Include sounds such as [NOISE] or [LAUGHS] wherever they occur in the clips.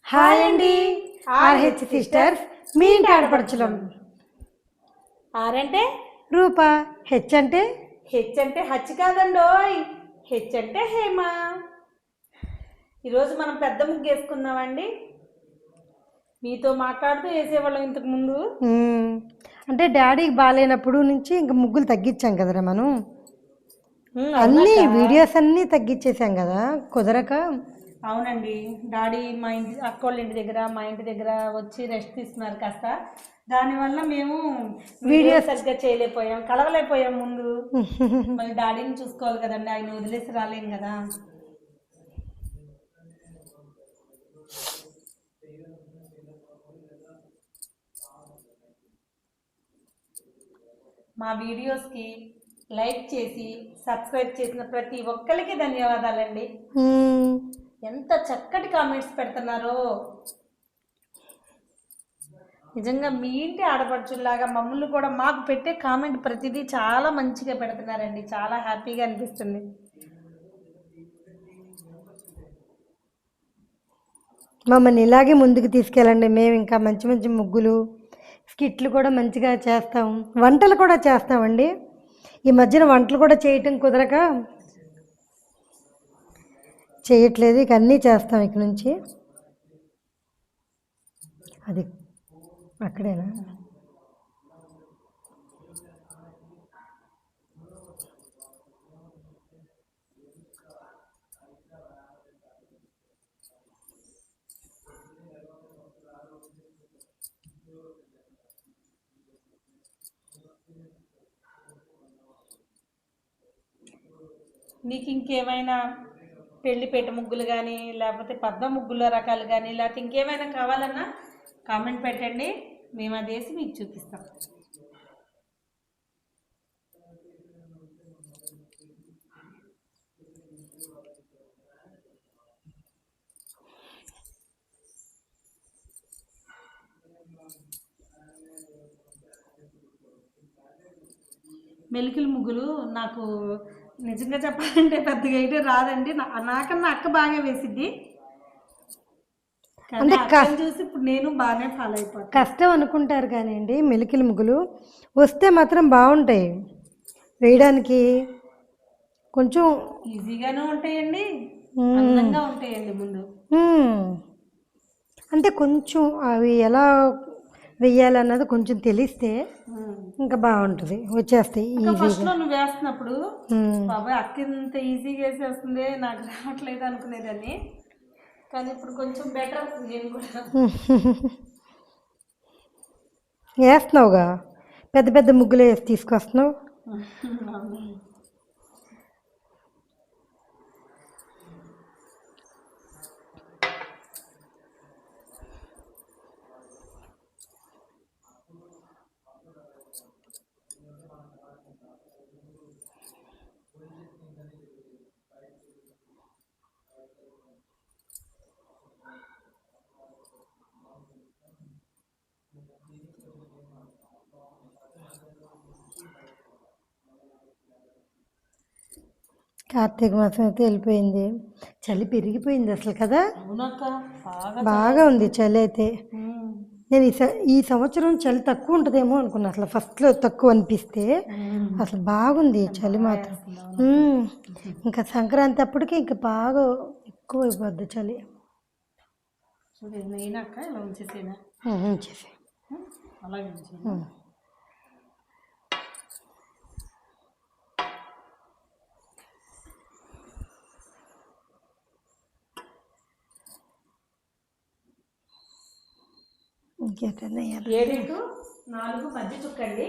Hi అండి. RH sisters మీ ఇంటి ఆడపడుచులం. ఆరంటే రూప. H అంటే? హెచ్ అంటే హచ్ కాదండోయ్ హెచ్ అంటే హేమ. ఈరోజు మనం పెద్ద ముగ్గు వేసుకుందామండి. మీతో మాట్లాడుతూ వేసేవాళ్ళం ఇంతకు ముందు. అంటే డాడీకి బాగాలేనప్పుడు నుంచి ఇంకా ముగ్గులు తగ్గించాం కదరా మనం. అన్నీ. వీడియోస్ అన్నీ తగ్గించేసాం కదా కుదరక. అవునండి. డాడీ మా ఇంటి అక్క వాళ్ళ ఇంటి దగ్గర మా ఇంటి దగ్గర వచ్చి రెస్ట్ తీసుకున్నారు కాస్త. దానివల్ల మేము వీడియో సరిగ్గా చేయలేకపోయాం కలవలేకపోయాం ముందు. [LAUGHS] మళ్ళీ డాడీని చూసుకోవాలి కదండి ఆయన వదిలేసి రాలేం కదా. మా వీడియోస్కి లైక్ చేసి సబ్స్క్రైబ్ చేసిన ప్రతి ఒక్కరికి ధన్యవాదాలండి. ఎంత చక్కటి కామెంట్స్ పెడుతున్నారో. నిజంగా మీ ఇంటి ఆడపడుచుల్లాగా మమ్మల్ని కూడా మాకు పెట్టే కామెంట్ ప్రతిదీ చాలా మంచిగా పెడుతున్నారండి. చాలా హ్యాపీగా అనిపిస్తుంది. మమ్మల్ని ఇలాగే ముందుకు తీసుకెళ్ళండి. మేము ఇంకా మంచి మంచి ముగ్గులు స్కిట్లు కూడా మంచిగా చేస్తాం. వంటలు కూడా చేస్తామండి. ఈ మధ్యన వంటలు కూడా చేయటం కుదరక చేయట్లేదు ఇక అన్నీ చేస్తాం ఇక నుంచి. అది అక్కడేనా? మీకు ఇంకేమైనా పెళ్ళిపేట ముగ్గులు కానీ లేకపోతే పద్మ ముగ్గుల రకాలు కానీ లేకపోతే ఇంకేమైనా కావాలన్నా కామెంట్ పెట్టండి. మేము అది వేసి మీకు చూపిస్తాం. మెలికల ముగ్గులు నాకు నిజంగా చెప్పాలంటే పెద్దగా అయితే రాదండి. నాకన్నా అక్క బాగా వేసిద్ది. కానీ అంటే చూసి ఇప్పుడు నేను బాగానే ఫాలో అయిపోతాను. కష్టం అనుకుంటారు కానివ్వండి మెలికల ముగ్గులు వస్తే మాత్రం బాగుంటాయి. వేయడానికి కొంచెం ఈజీగానే ఉంటాయండి. అందంగా ఉంటాయండి ముందు. అంటే కొంచెం అవి ఎలా వెయ్యాలన్నది కొంచెం తెలిస్తే ఇంకా బాగుంటుంది. వచ్చేస్తాయి ఈజీ ఫస్ట్లో నువ్వు వేస్తున్నప్పుడు. బాబాయ్ అక్క ఇంత ఈజీగా వేసేస్తుంది నాకు రావట్లేదు అనుకునేదాన్ని. కానీ ఇప్పుడు కొంచెం బెటర్ నేను కూడా. [LAUGHS] వేస్తున్నావుగా? పెద్ద పెద్ద ముగ్గులు వేసి తీసుకొస్తున్నావు? [LAUGHS] కార్తీక మాసం అయితే వెళ్ళిపోయింది. చలి పెరిగిపోయింది అసలు కదా? బాగా ఉంది చలి అయితే. నేను ఈ సంవత్సరం చలి తక్కువ ఉంటుందేమో అనుకున్నా. అసలు ఫస్ట్లో తక్కువ అనిపిస్తే. అసలు బాగుంది చలి మాత్రం. ఇంకా సంక్రాంతి అప్పటికి ఇంకా బాగా ఎక్కువ అయిపోద్ది చలి ఉంచేసి అలాగే? ఏడేటు నాలుగు మధ్య చుక్కండి.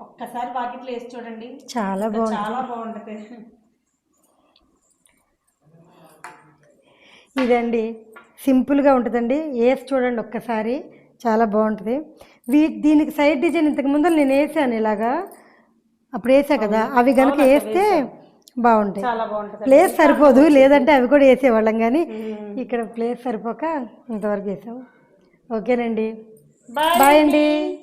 ఒక్కసారి వాకిట్లో వేసి చూడండి. చాలా బాగుంది. చాలా బాగుంటది. ఇదండి సింపుల్గా ఉంటుందండి. వేసి చూడండి ఒక్కసారి. చాలా బాగుంటుంది. వీ దీనికి సైడ్ డిజైన్ ఇంతకు ముందు నేను వేసాను ఇలాగా. అప్పుడు వేసా కదా. అవి కనుక వేస్తే బాగుంటాయి. చాలా బాగుంటది ప్లేస్ సరిపోదు. లేదంటే అవి కూడా వేసేవాళ్ళం కానీ ఇక్కడ ప్లేస్ సరిపోక ఇంతవరకు వేసాము. ఓకేనండి. బాయ్ అండి.